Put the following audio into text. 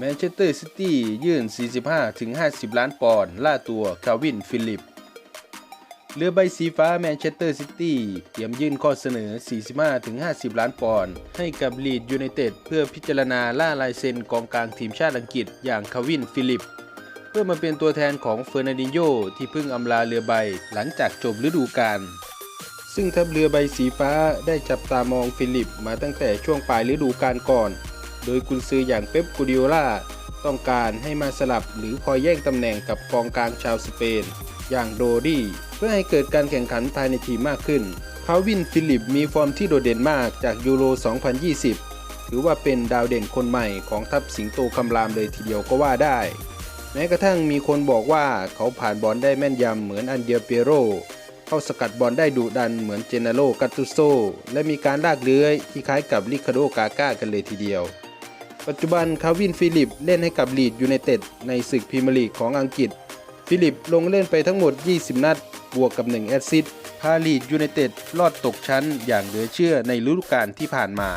แมนเชสเตอร์ซิตี้ยื่น 45-50 ล้านปอนด์ล่าตัวคาวินฟิลิป เรือใบสีฟ้าแมนเชสเตอร์ซิตี้เตรียมยื่นข้อเสนอ 45-50 ล้านปอนด์ให้กับลีดยูไนเต็ดเพื่อพิจารณาล่าลายเซ็นกองกลางทีมชาติอังกฤษอย่างคาวินฟิลิป เพื่อมาเป็นตัวแทนของเฟอร์นันดินโญที่เพิ่งอำลาเรือใบหลังจากจบฤดูกาลซึ่งทัพเรือใบสีฟ้าได้จับตามองฟิลิปมาตั้งแต่ช่วงปลายฤดูกาลก่อน โดยกุนซืออย่างเป๊ปกูดิโอลาต้องการให้มาสลับหรือคอยแย่งตำแหน่งกับกองกลางชาวสเปน อย่างโดดี้เพื่อให้เกิดการแข่งขันภายในทีมมากขึ้นคาวินฟิลิปมีฟอร์มที่โดดเด่นมากจากยูโร 2020 ถือว่าเป็นดาวเด่นคนใหม่ของทัพสิงโตคำรามเลยทีเดียวก็ว่าได้ แม้กระทั่งมีคนบอกว่าเขาผ่านบอลได้แม่นยำเหมือนอันเดียเปโร เข้าสกัดบอลได้ดุดันเหมือนเจเนโรกัตตุโซ และมีการลากเลื้อยที่คล้ายกับลิคาโดกาก้ากันเลยทีเดียว ปัจจุบันคาวินฟิลิปเล่นให้กับลีดยูไนเต็ดในศึกพรีเมียร์ลีกของอังกฤษ ฟิลิปลงเล่นไปทั้งหมด 20 นัด บวกกับ 1 แอสซิสต์พาลีดยูไนเต็ดรอดตกชั้นอย่างเหลือเชื่อในฤดูกาลที่ผ่านมา